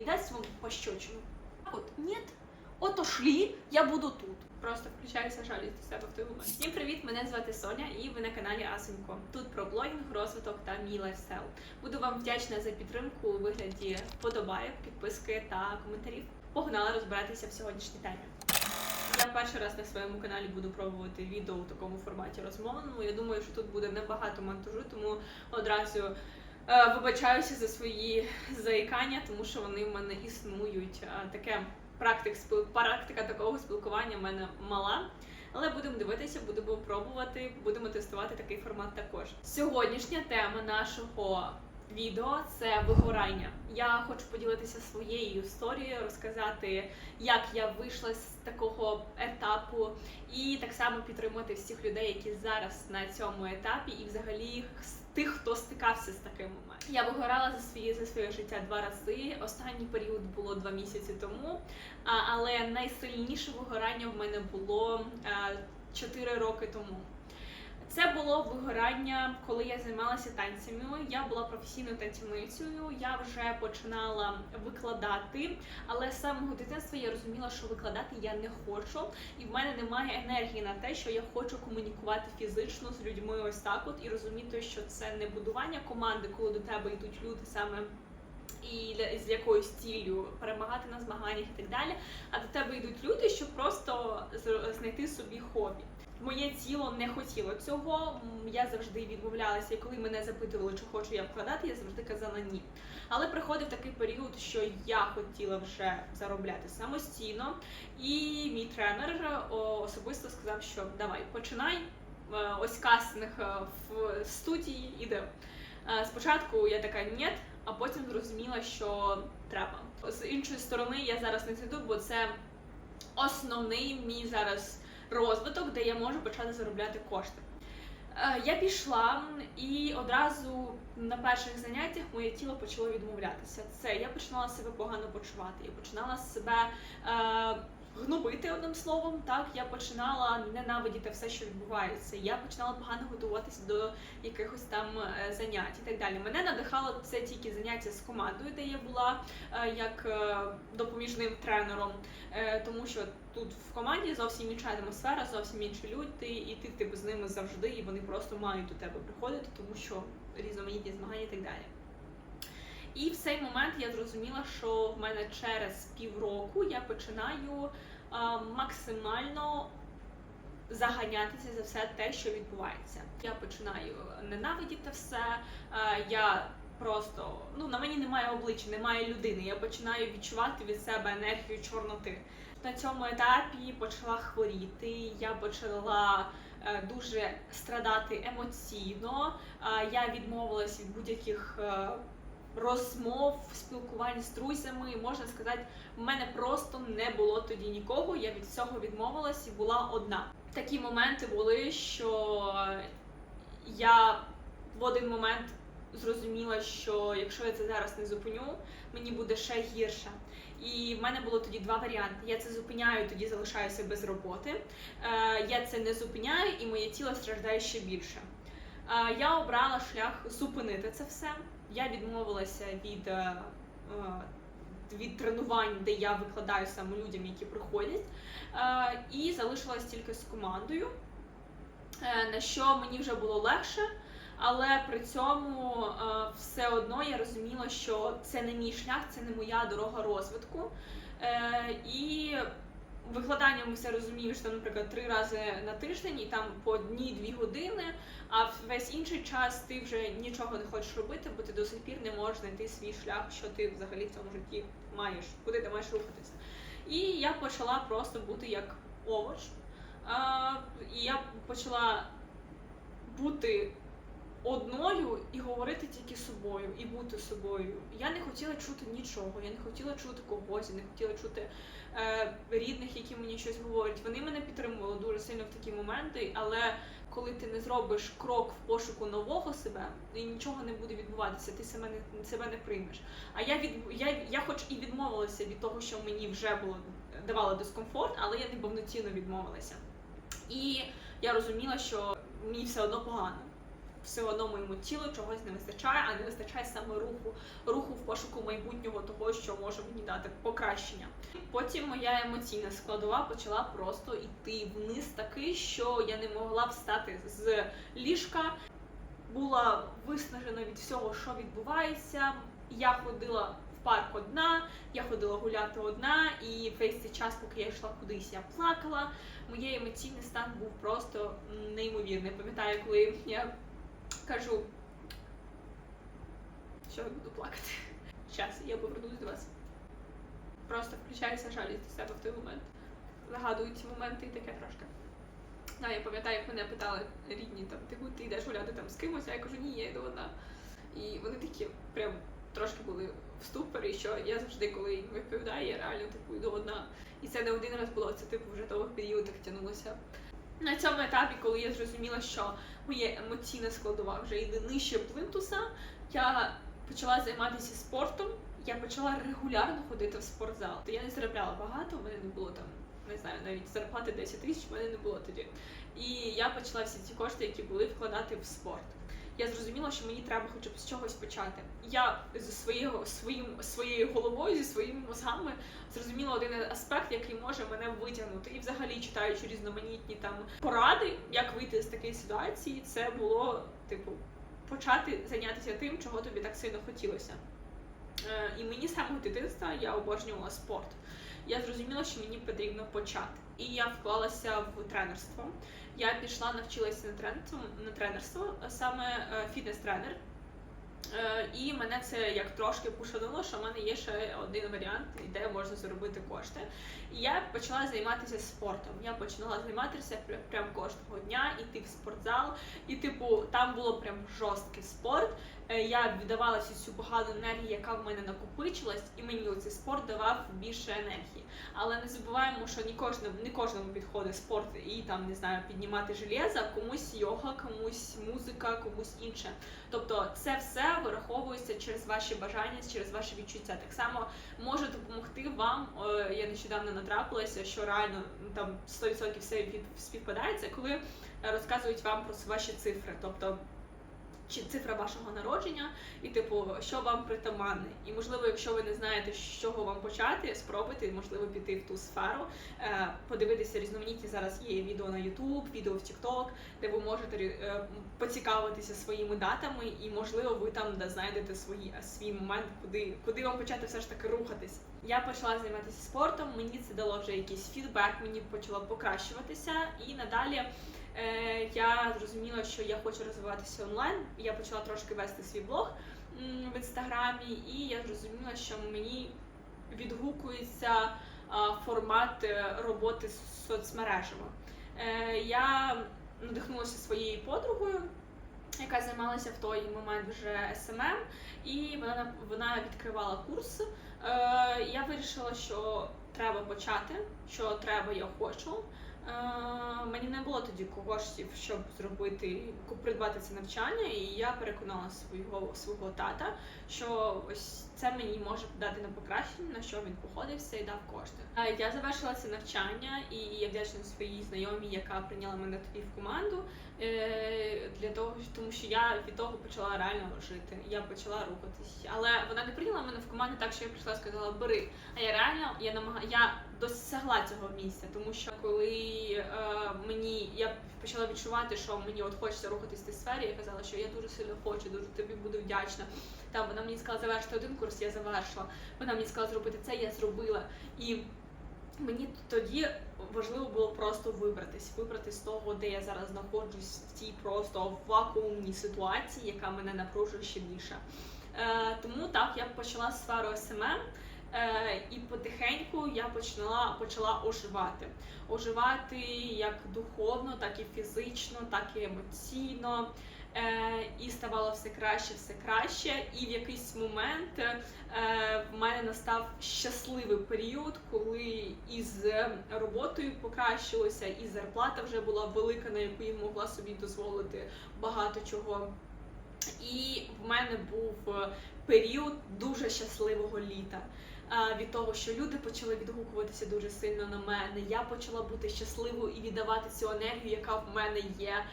і дасть вам пощечину. От ні, отошли, я буду тут. Просто включаюся жалість до себе в той. Всім привіт! Мене звати Соня, і ви на каналі Асенько. Тут про блогінг, розвиток та мій лайфстайл. Буду вам вдячна за підтримку у вигляді подобайок, підписки та коментарів. Погнали розбиратися в сьогоднішній темі. Я перший раз на своєму каналі буду пробувати відео у такому форматі розмовному. Я думаю, що тут буде небагато монтажу, тому одразу вибачаюся за свої заїкання, тому що вони в мене існують. Е, таке практик практика такого спілкування в мене мала. Але будемо дивитися, будемо пробувати, будемо тестувати такий формат також. Сьогоднішня тема нашого відео це вигорання. Я хочу поділитися своєю історією, розказати, як я вийшла з такого етапу, і так само підтримати всіх людей, які зараз на цьому етапі, і взагалі з тих, хто стикався з таким. Я вигорала за своє за своє життя два рази. Останній період було два місяці тому. Але найсильніше вигорання в мене було е, 4 роки тому. Це було вигорання, коли я займалася танцями. Я була професійною танцівницею. Я вже починала викладати, але з самого дитинства я розуміла, що викладати я не хочу, і в мене немає енергії на те, що я хочу комунікувати фізично з людьми ось так, от і розуміти, що це не будування команди, коли до тебе йдуть люди саме. І з якоюсь ціллю перемагати на змаганнях і так далі. А до тебе йдуть люди, щоб просто знайти собі хобі. Моє тіло не хотіло цього. Я завжди відмовлялася, і коли мене запитували, чи хочу я вкладати, я завжди казала ні. Але приходив такий період, що я хотіла вже заробляти самостійно, і мій тренер е, особисто сказав, що давай починай. Е, Ось кастинг е, в студії іде. Спочатку я така ні, а потім зрозуміла, що треба. З іншої сторони, я зараз не зайду, бо це основний мій зараз розвиток, де я можу почати заробляти кошти. Е, Я пішла і одразу на перших заняттях моє тіло почало відмовлятися. Це я починала себе погано почувати. Я починала себе е, гнобити одним словом. Так я починала ненавидіти все, що відбувається. Я починала погано готуватися до якихось там е, занять і так далі. Мене надихало це тільки заняття з командою, де я була е, як е, допоміжним тренером, тому що тут в команді зовсім інша атмосфера, зовсім інші люди, і ти типу з ними завжди, і вони просто мають до тебе приходити, тому що різноманітні змагання і так далі. І в цей момент я зрозуміла, що в мене через півроку я починаю максимально заганятися за все те, що відбувається. Я починаю ненавидіти все. Я просто ну на мені немає обличчя, немає людини. Я починаю відчувати від себе енергію чорноти. На цьому етапі почала хворіти. Я почала е, дуже страдати емоційно. Я відмовилась від будь-яких е, розмов, спілкувань з друзями. Можна сказати, в мене просто не було тоді нікого. Я від всього відмовилась і була одна. Такі моменти були, що я в один момент зрозуміла, що якщо я це зараз не зупиню, мені буде ще гірше. І в мене було тоді два варіанти: я це зупиняю, тоді залишаюся без роботи. Е, Я це не зупиняю, і моє тіло страждає ще більше. Е, Я обрала шлях зупинити це все. Я відмовилася від, е, е, від тренувань, де я викладаю саме людям, які приходять, е, і залишилась тільки з командою, на що мені вже було легше. Але при цьому все одно я розуміла, що це не мій шлях, це не моя дорога розвитку. Е, і викладанням все розумію, що, наприклад, три рази на тиждень і там по одній-дві години, а весь інший час ти вже нічого не хочеш робити, бо ти до сих пір не можеш знайти свій шлях, що ти взагалі в цьому житті маєш, куди ти маєш рухатися. І я почала просто бути як овоч. І я почала бути одною і говорити тільки собою, і бути собою. Я не хотіла чути нічого, я не хотіла чути когось, я не хотіла чути е, рідних, які мені щось говорять. Вони мене підтримували дуже сильно в такі моменти, але коли ти не зробиш крок в пошуку нового себе, і нічого не буде відбуватися, ти себе не себе не приймеш. А я від я, я хоч і відмовилася від того, що мені вже було давало дискомфорт, але я не повноцінно відмовилася. І я розуміла, що мені все одно погано. Все одно моєму тілу чогось не вистачає, а не вистачає саме руху, руху в пошуку майбутнього того, що може мені дати покращення. Потім моя емоційна складова почала просто йти вниз такий, що я не могла встати з ліжка. Була виснажена від всього, що відбувається. Я ходила парк одна, я ходила гуляти одна, і весь цей час, поки я йшла кудись, я плакала. Моєї емоційний стан був просто неймовірний. Пам'ятаю, коли я кажу, що я буду плакати. Зараз я повернусь до вас. Просто включаюся жалість до себе в той момент. Загадую ці моменти і таке трошки. Да, я пам'ятаю, як мене питали рідні, там, ти, ти йдеш гуляти там з кимось, а я кажу, ні, я йду одна. І вони такі прям трошки були в ступорі, що я завжди, коли їм відповідаю, я реально типу йду одна. І це не один раз було, це типу вже довгий період так тягнулося. На цьому етапі, коли я зрозуміла, що моя емоційна складова вже йде нижче плинтуса, я почала займатися спортом. Я почала регулярно ходити в спортзал. Я не заробляла багато, в мене не було там, не знаю, навіть зарплати 10 тисяч в мене не було тоді. І я почала всі ці кошти, які були, вкладати в спорт. Я зрозуміла, що мені треба хоча б з чогось почати. Я зі своєю своїм своєю головою, зі своїми мозгами зрозуміла один аспект, який може мене витягнути. І взагалі читаючи різноманітні там поради, як вийти з такої ситуації, це було типу почати зайнятися тим, чого тобі так сильно хотілося. Е, І мені самого дитинства я обожнювала спорт. Я зрозуміла, що мені потрібно почати. І я вклалася в тренерство. Я пішла, навчилася на тренерство, на тренерство, саме е, фітнес-тренер. Е, І мене це як трошки пошануло, що в мене є ще один варіант, де можна заробити кошти. І я почала займатися спортом. Я почала займатися пря- прям кожного дня, іти в спортзал. І, типу, там було прям жорсткий спорт. Е, Я віддавала всю цю погану енергію, яка в мене накопичилась, і мені цей спорт давав більше енергії. Але не забуваємо, що не кожному, не кожному підходить спорт і там не знаю піднімати железо, комусь йога, комусь музика, комусь інше. Тобто це все вираховується через ваші бажання, через ваші відчуття. Так само може допомогти вам. Я нещодавно натрапилася, що реально там 100% все співпадається, коли розказують вам про ваші цифри. Тобто чи цифра вашого народження, і типу, що вам притаманне. І можливо, якщо ви не знаєте, з чого вам почати, спробуйте, можливо, піти в ту сферу, е, подивитися різноманітні зараз є відео на YouTube, відео в TikTok, де ви можете е, поцікавитися своїми датами, і можливо, ви там знайдете свої свій момент, куди, куди вам почати все ж таки рухатись. Я почала займатися спортом, мені це дало вже якийсь фідбек, мені почало покращуватися, і надалі. Е, я зрозуміла, що я хочу розвиватися онлайн. Я почала трошки вести свій блог в інстаграмі, і я зрозуміла, що мені відгукується формат е, роботи з соцмережами. Е, Я надихнулася своєю подругою, яка займалася в той момент вже СММ, і вона вона відкривала курс. Е, Я вирішила, що треба почати, що треба, я хочу. Мені не було тоді коштів, щоб зробити придбати це навчання, і я переконала свого свого тата, що ось це мені може дати на покращення, на що він походився і дав кошти. А Я завершила це навчання, і я вдячна своїй знайомій, яка прийняла мене тоді в команду. Е, Для того, тому що я від того почала реально жити. Я почала рухатись, але вона не прийняла мене в команду так, що я прийшла і сказала бери. А я реально я намага... я досягла цього місця, тому що коли е, мені я почала відчувати, що мені от хочеться рухатись в цій сфері, я казала, що я дуже сильно хочу, дуже тобі буду вдячна. Там вона мені сказала завершити один курс, я завершила. Вона мені сказала зробити це, я зробила. І мені тоді важливо було просто вибратись, вибратись з того, де я зараз знаходжусь в цій просто вакуумній ситуації, яка мене напружує ще більше. Е, тому так я почала сферу СММ. Е, і потихеньку я почала почала оживати. Оживати як духовно, так і фізично, так і емоційно. Е, і ставало все краще, все краще. І в якийсь момент е, в мене настав щасливий період, коли із роботою покращилося, і зарплата вже була велика, на яку я могла собі дозволити багато чого. І в мене був е, період дуже щасливого літа. Від того, що люди почали відгукуватися дуже сильно на мене, я почала бути щасливою і віддавати цю енергію, яка в мене є.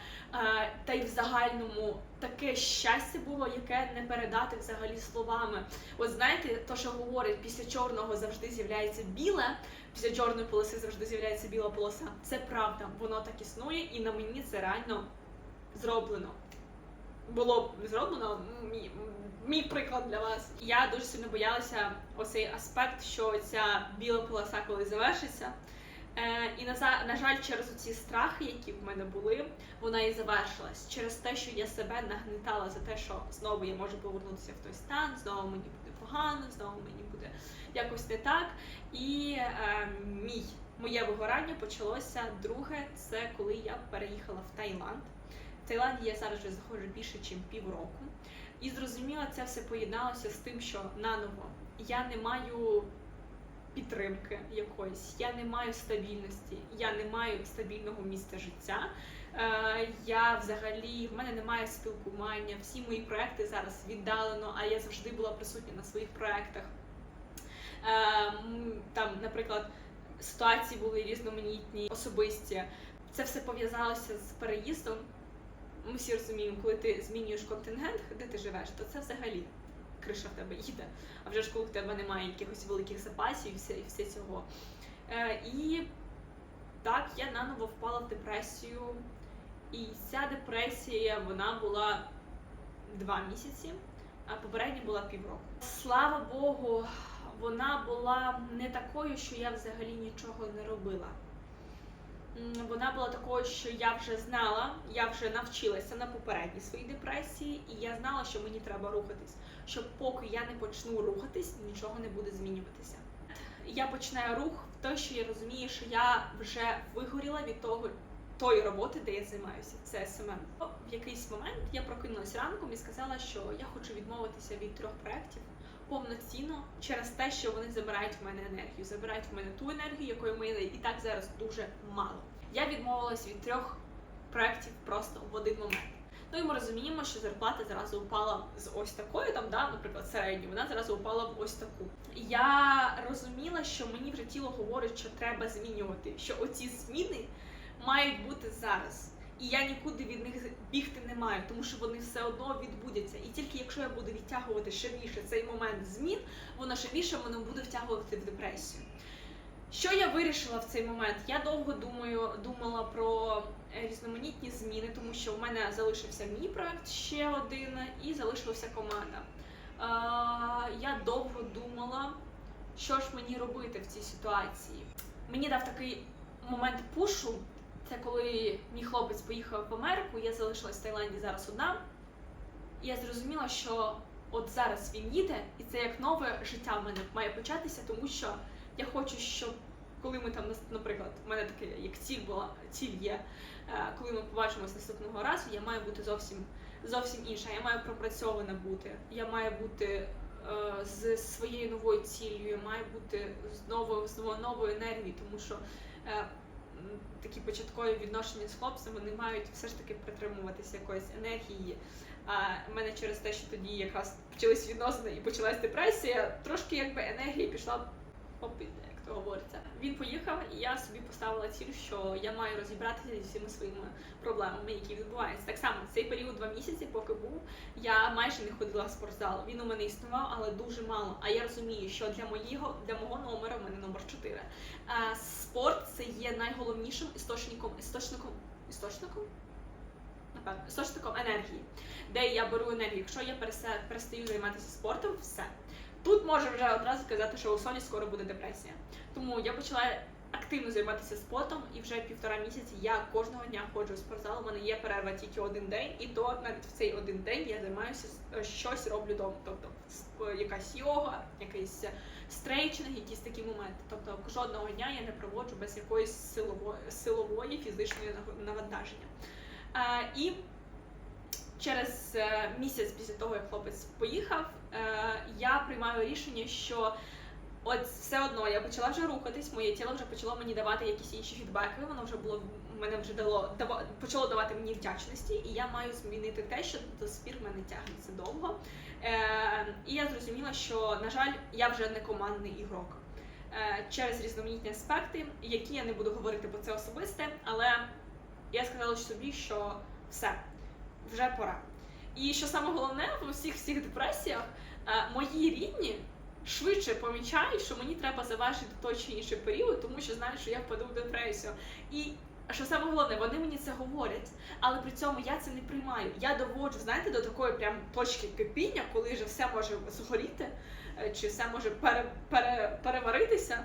Та й в загальному таке щастя було, яке не передати взагалі словами. От знаєте, то що говорять, після чорного завжди з'являється біле, після чорної полоси завжди з'являється біла полоса. Це правда, воно так існує, і на мені це реально зроблено. Було зроблено мій, приклад для вас. Я дуже сильно боялася оцей аспект, що ця біла полоса коли завершиться. Е, і на, на жаль, через ці страхи, які в мене були, вона і завершилась через те, що я себе нагнетала за те, що знову я можу повернутися в той стан, знову мені буде погано, знову мені буде якось не так. І е, мій моє вигорання почалося друге. Це коли я переїхала в Таїланд. В Таїланді я зараз вже заходжу більше, ніж півроку. І зрозуміла, це все поєдналося з тим, що наново я не маю підтримки якоїсь, я не маю стабільності, я не маю стабільного місця життя. Е, я взагалі в мене немає спілкування. Всі мої проекти зараз віддалено, а я завжди була присутня на своїх проектах. Е, там, наприклад, ситуації були різноманітні, особисті. Це все пов'язалося з переїздом. Ми всі розуміємо, коли ти змінюєш контингент, де ти живеш, то це взагалі криша в тебе їде. А вже ж коли в тебе немає якихось великих запасів і все, і все цього. Е, і так, я наново впала в депресію. І ця депресія вона була два місяці, а попередня була півроку. Слава Богу, вона була не такою, що я взагалі нічого не робила. Вона була такою, що я вже знала, я вже навчилася на попередній своїй депресії, і я знала, що мені треба рухатись. Що поки я не почну рухатись, нічого не буде змінюватися. Я починаю рух в те, що я розумію, що я вже вигоріла від того тої роботи, де я займаюся. Це СММ. В якийсь момент я прокинулася ранком і сказала, що я хочу відмовитися від трьох проєктів повноцінно через те, що вони забирають в мене енергію, забирають в мене ту енергію, якої в мене і так зараз дуже мало. Я відмовилась від трьох проєктів просто в один момент. Ну і ми розуміємо, що зарплата зразу упала з ось такої, там, да, наприклад, середньої, вона зразу упала в ось таку. Я розуміла, що мені вже тіло говорить, що треба змінювати, що оці зміни мають бути зараз. І я нікуди від них бігти не маю, тому що вони все одно відбудуться. І тільки якщо я буду відтягувати ще більше цей момент змін, воно ще більше мене буде втягувати в депресію. Що я вирішила в цей момент? Я довго думаю, думала про е, різноманітні зміни, тому що в мене залишився мій проект ще один, і залишилася команда. Е, я довго думала, що ж мені робити в цій ситуації. Мені дав такий момент пушу. Це коли мій хлопець поїхав в Америку, я залишилась в Таїланді зараз одна. І я зрозуміла, що от зараз він їде, і це як нове життя в мене має початися, тому що я хочу, щоб коли ми там, наприклад, в мене таке як ціль була, ціль є, е, коли ми побачимось наступного разу, я маю бути зовсім зовсім інша. Я маю пропрацьована бути. Я маю бути е, з своєю новою ціллю, я маю бути з новою з новою енергією, тому що. е, Такі початкові відношення з хлопцем вони мають все ж таки притримуватися якоїсь енергії. А в мене через те, що тоді якраз почались відносини і почалась депресія, трошки якби енергії пішла як то говориться. Він поїхав, і я собі поставила ціль, що я маю розібратися зі всіма своїми проблемами, які відбуваються. Так само цей період два місяці, поки був, я майже не ходила в спортзал. Він у мене існував, але дуже мало. А я розумію, що для моєго для мого номера в мене номер 4. А, спорт це є найголовнішим істочником істочником істочником. Напевно, істочником енергії, де я беру енергію. Якщо я перестаю займатися спортом, все. Тут можу вже одразу сказати, що у Соні скоро буде депресія. Тому я почала активно займатися спортом, і вже півтора місяці я кожного дня ходжу в спортзал. У мене є перерва тільки один день, і то навіть в цей один день я займаюся е, щось роблю вдома. Тобто якась йога, якийсь стрейчинг, якісь такі моменти. Тобто жодного дня я не проводжу без якоїсь силової, силової фізичної нав- навантаження. А, і через е, місяць після того, як хлопець поїхав, е, я приймаю рішення, що от все одно я почала вже рухатись, моє тіло вже почало мені давати якісь інші фідбеки. Воно вже було мене вже дало дава, почало давати мені вдячності, і я маю змінити те, що до спір мене тягнеться довго. Е, і я зрозуміла, що на жаль, я вже не командний ігрок. Через різноманітні аспекти, які я не буду говорити, бо це особисте, але я сказала собі, що все, вже пора. І що саме головне в усіх всіх депресіях, е, мої рідні швидше помічають, що мені треба завершити той чи інший період, тому що знають, що я впаду в депресію. І що саме головне, вони мені це говорять, але при цьому я це не приймаю. Я доводжу, знаєте, до такої прям точки кипіння, коли вже все може згоріти, е, чи все може пере, пере, переваритися.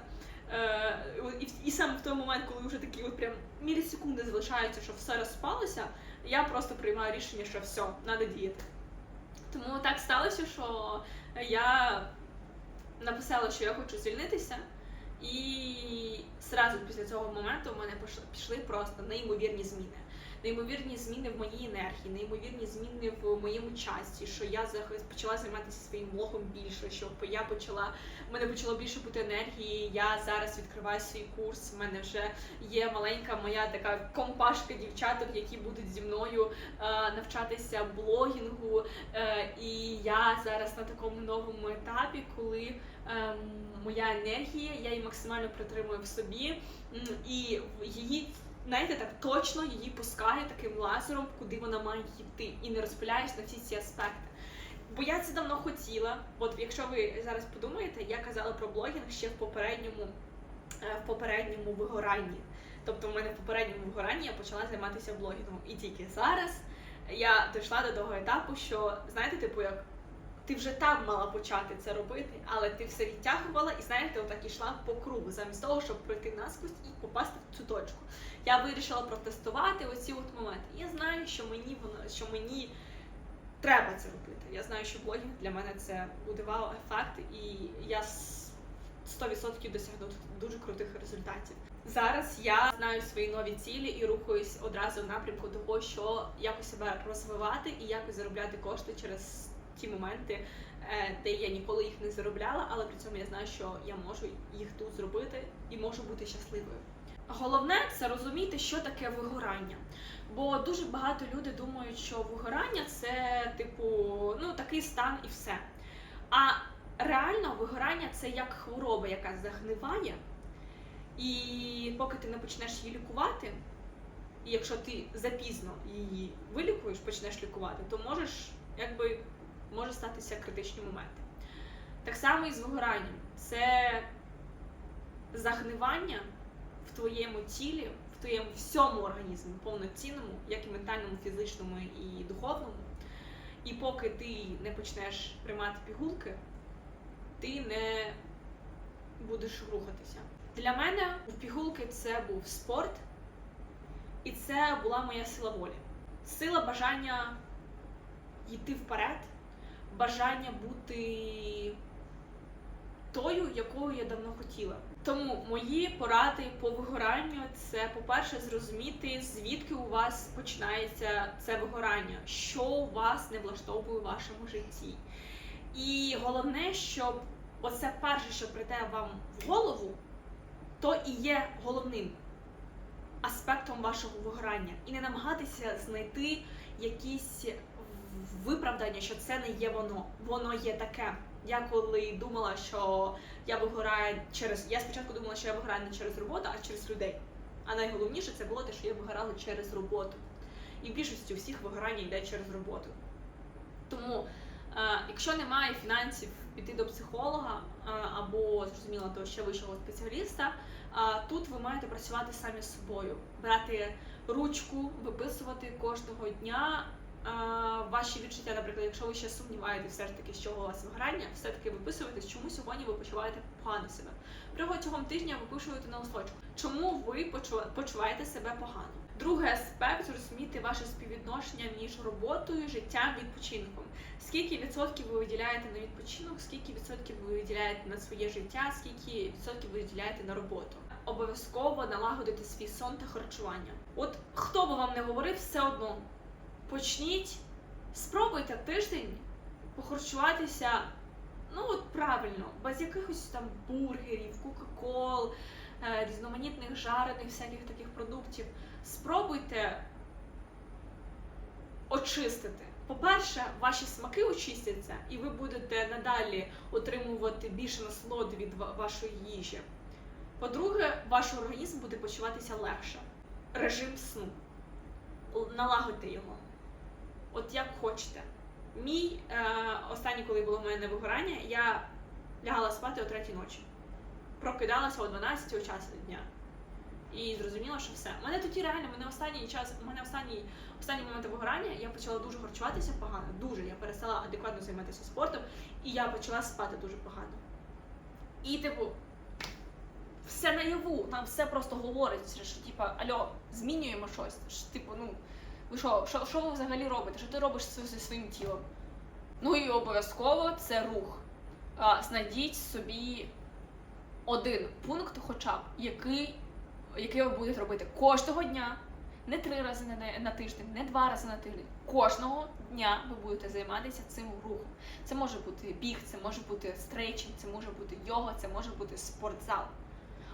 Е, і, і саме в той момент, коли вже такі от прям мілісекунди залишаються, що все розпалося, я просто приймаю рішення, що все, треба діяти. Тому так сталося, що я написала, що я хочу звільнитися, і зразу після цього моменту в мене пішли просто неймовірні зміни. Неймовірні зміни в моїй енергії, неймовірні зміни в моєму часі, що я почала займатися своїм блогом більше, що я почала в мене почало більше бути енергії. Я зараз відкриваю свій курс. У мене вже є маленька моя така компашка дівчаток, які будуть зі мною е, навчатися блогінгу. Е, і я зараз на такому новому етапі, коли ем, моя енергія, я її максимально притримую в собі, і в- її. Знаєте, так точно її пускаю таким лазером, куди вона має йти, і не розпиляюсь на всі ці аспекти. Бо я це давно хотіла. От якщо ви зараз подумаєте, я казала про блогінг ще в попередньому, е, в попередньому вигоранні. Тобто, в мене в попередньому вигоранні я почала займатися блогінгом. І тільки зараз я дійшла до того етапу, що знаєте, типу, як ти вже там мала почати це робити, але ти все відтягувала і знаєте, отак йшла по кругу, замість того, щоб пройти насквозь і попасти в цю точку. Я вирішила протестувати оці от моменти. Я знаю, що мені воно, що мені треба це робити. Я знаю, що блогінг для мене це буде вау-ефект, і я с- 100% досягну дуже крутих результатів. Зараз я знаю свої нові цілі і рухаюсь одразу в напрямку того, що якось себе розвивати і якось заробляти кошти через ті моменти, е, де я ніколи їх не заробляла, але при цьому я знаю, що я можу їх тут зробити і можу бути щасливою. Головне це розуміти, що таке вигорання. Бо дуже багато людей думають, що вигорання це типу ну такий стан і все. А реально вигорання це як хвороба, яка загниває, і поки ти не почнеш її лікувати, і якщо ти запізно її вилікуєш, почнеш лікувати, то можеш якби може статися критичні моменти. Так само і з вигоранням. Це загнивання в твоєму тілі, в твоєму всьому організмі, повноцінному, як і ментальному, фізичному і духовному. І поки ти не почнеш приймати пігулки, ти не будеш рухатися. Для мене пігулки це був спорт, і це була моя сила волі. Сила бажання йти вперед, бажання бути тою, якою я давно хотіла. Тому мої поради по вигоранню це, по-перше, зрозуміти, звідки у вас починається це вигорання, що у вас не влаштовує у вашому житті. І головне, щоб оце перше, що прийде вам в голову, то і є головним аспектом вашого вигорання. І не намагатися знайти якісь виправдання, що це не є воно, воно є таке. Я коли думала, що я вигораю через. Я спочатку думала, що я вигораю не через роботу, а через людей. А найголовніше це було те, що я вигорала через роботу. І в більшості усіх вигорання йде через роботу. Тому, е, якщо немає фінансів піти до психолога е, або зрозуміло до ще вищого спеціаліста, е, тут ви маєте працювати самі з собою, брати ручку, виписувати кожного дня ваші відчуття. Наприклад, якщо ви ще сумніваєтесь, все ж таки, з чого у вас вигорання, все таки виписуєтесь, чому сьогодні ви почуваєте погано себе. Протягом тижня випишуєте на листочку, чому ви почу- почуваєте себе погано. Другий аспект зрозуміти ваше співвідношення між роботою, життям, відпочинком. Скільки відсотків ви виділяєте на відпочинок, скільки відсотків ви виділяєте на своє життя, скільки відсотків ви виділяєте на роботу. Обов'язково налагодити свій сон та харчування. От хто би вам не говорив, все одно почніть, спробуйте тиждень похарчуватися Ну от правильно, без якихось там бургерів, кока-кол, е, різноманітних жарених всяких таких продуктів. Спробуйте очистити. По-перше, ваші смаки очистяться, і ви будете надалі отримувати більше насолоди від вашої їжі. По-друге, ваш організм буде почуватися легше. Режим сну. Налагодьте його. От як хочете. Мій е, останній, коли було в мене вигорання, я лягала спати о третій ночі. Прокидалася о 12 о часу дня. І зрозуміла, що все. У мене тоді реально, мене останній час, мене останній, останній момент вигорання, я почала дуже харчуватися погано. Дуже. Я перестала адекватно займатися спортом, і я почала спати дуже погано. І типу, все наяву, нам все просто говорить, що типа, альо, змінюємо щось. Що, типу, ну, ви що, що, що ви взагалі робите? Що ти робиш зі своїм тілом? Ну і обов'язково це рух. А, знайдіть собі один пункт, хоча б, який, який ви будете робити кожного дня, не три рази на тиждень, не два рази на тиждень. Кожного дня ви будете займатися цим рухом. Це може бути біг, це може бути стрейчинг, це може бути йога, це може бути спортзал.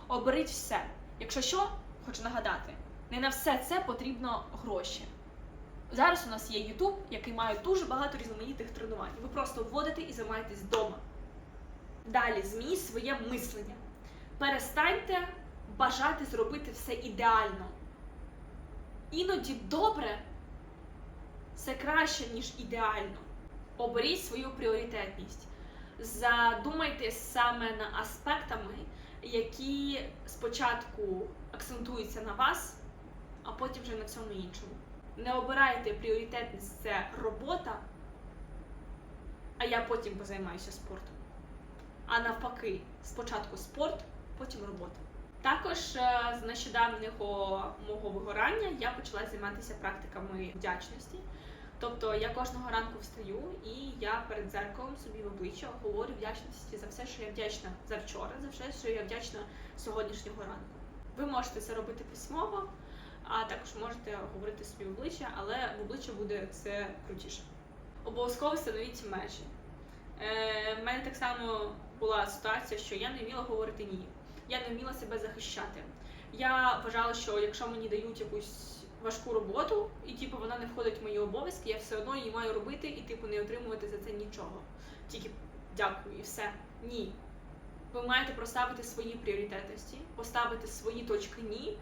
Оберіть все. Якщо що, хочу нагадати, не на все це потрібно гроші. Зараз у нас є YouTube, який має дуже багато різноманітних тренувань. Ви просто вводите і займаєтесь вдома. Далі змініть своє мислення. Перестаньте бажати зробити все ідеально. Іноді добре це краще, ніж ідеально. Оберіть свою пріоритетність. Задумайтесь саме на аспектами, які спочатку акцентуються на вас, а потім вже на цьому іншому. Не обирайте пріоритетність це робота, а я потім позаймаюся спортом. А навпаки, спочатку спорт, потім робота. Також е, з нещодавнього мого вигорання я почала займатися практиками вдячності. Тобто я кожного ранку встаю і я перед дзеркалом собі в обличчя говорю вдячності за все, що я вдячна за вчора, за все, що я вдячна сьогоднішнього ранку. Ви можете це робити письмово, а також можете говорити собі в обличчя, але в обличчя буде це крутіше. Обов'язково встановіть межі. Е, в мене так само була ситуація, що я не вміла говорити ні. Я не вміла себе захищати. Я вважала, що якщо мені дають якусь важку роботу, і типу вона не входить в мої обов'язки, я все одно її маю робити і типу не отримувати за це нічого. Тільки дякую і все. Ні. Ви маєте проставити свої пріоритетності, поставити свої точки ні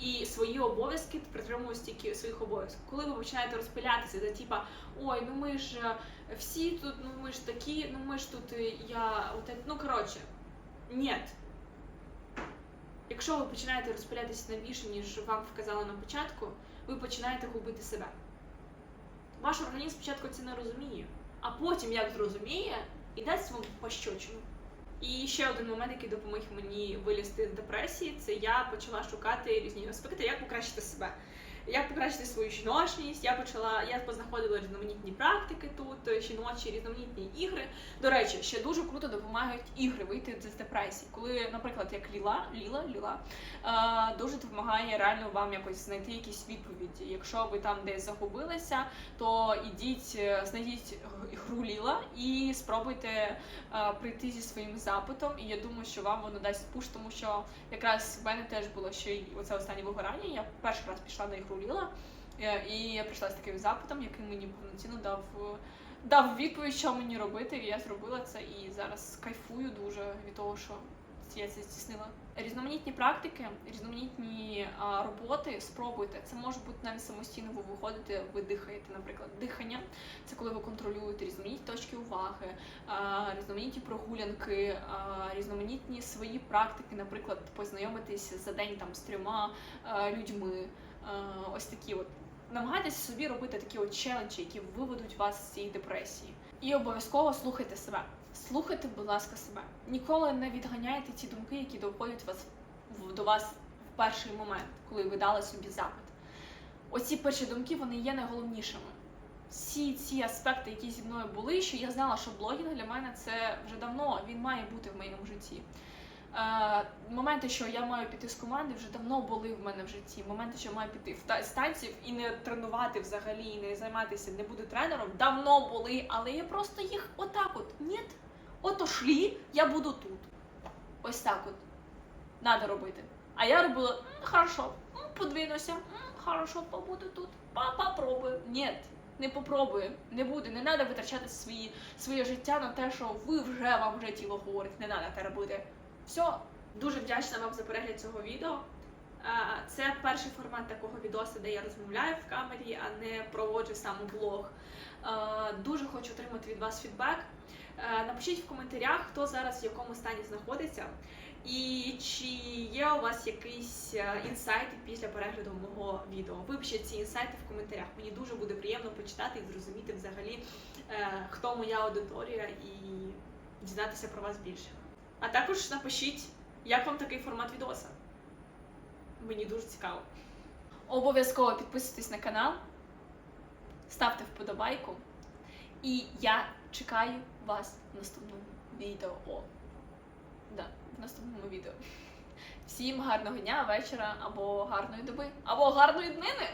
і свої обов'язки притримуватися тільки своїх обов'язків. Коли ви починаєте розпилятися за типа ой, ну ми ж е, всі тут, ну ми ж такі, ну ми ж тут е, я от, е», ну коротше, ні. Якщо ви починаєте розпилятися на більше, ніж вам вказали на початку, ви починаєте губити себе. Ваш організм спочатку це не розуміє, а потім, як зрозуміє, і дасть вам пощочину. І ще один момент, який допоміг мені вилізти з депресії, це я почала шукати різні аспекти, як покращити себе. Як покращити свою жіночність, я почала, я познаходила різноманітні практики тут, жіночі, різноманітні ігри. До речі, ще дуже круто допомагають ігри вийти з депресії. Коли, наприклад, як Ліла, Ліла, Ліла е, дуже допомагає реально вам якось знайти якісь відповіді. Якщо ви там десь загубилися, то ідіть, е, знайдіть гру Ліла і спробуйте е, прийти зі своїм запитом. І я думаю, що вам воно дасть пуш, тому що якраз в мене теж було ще й оце останнє вигорання. Я перший раз пішла на ігру Ліла, е, і я прийшла з таким запитом, який мені повноцінно дав. Дав відповідь, що мені робити, і я зробила це і зараз кайфую дуже від того, що я це здійснила. Різноманітні практики, різноманітні а, роботи спробуйте. Це може бути навіть самостійно. Ви виходите, ви дихаєте, наприклад, дихання. Це коли ви контролюєте різноманітні точки уваги, а, різноманітні прогулянки, а, різноманітні свої практики, наприклад, познайомитись за день там з трьома а, людьми. А, ось такі от. Намагайтеся собі робити такі от челенджі, які виведуть вас з цієї депресії. І обов'язково слухайте себе. Слухайте, будь ласка, себе. Ніколи не відганяйте ті думки, які доходять вас до вас в перший момент, коли ви дали собі запит. Оці перші думки вони є найголовнішими. Всі ці аспекти, які зі мною були, що я знала, що блогінг для мене це вже давно він має бути в моєму житті. Моменти, що я маю піти з команди, вже давно були в мене в житті. Моменти, що я маю піти в та- з танців і не тренувати взагалі, і не займатися, не бути тренером, давно були, але я просто їх отак от ні, отошлі, я буду тут. Ось так от. Надо робити. А я робила «М, хорошо, подвинуся, хорошо, побуду тут. Попробую. Ні, не попробую, не буде. Не треба витрачати свої, своє життя на те, що ви вже вам вже тіло говорить. Не треба це робити. Все. Дуже вдячна вам за перегляд цього відео. Це перший формат такого відосу, де я розмовляю в камері, а не проводжу саме блог. Дуже хочу отримати від вас фідбек. Напишіть в коментарях, хто зараз в якому стані знаходиться, і чи є у вас якісь е, інсайти після перегляду мого відео. Випишіть ці інсайти в коментарях. Мені дуже буде приємно почитати і зрозуміти взагалі, е, хто моя аудиторія, і дізнатися про вас більше. А також напишіть, як вам такий формат відоса. Мені дуже цікаво. Обов'язково підписуйтесь на канал, ставте вподобайку. І я чекаю вас в наступному відео. Да, в наступному відео. Всім гарного дня, вечора або гарної доби, або гарної днини!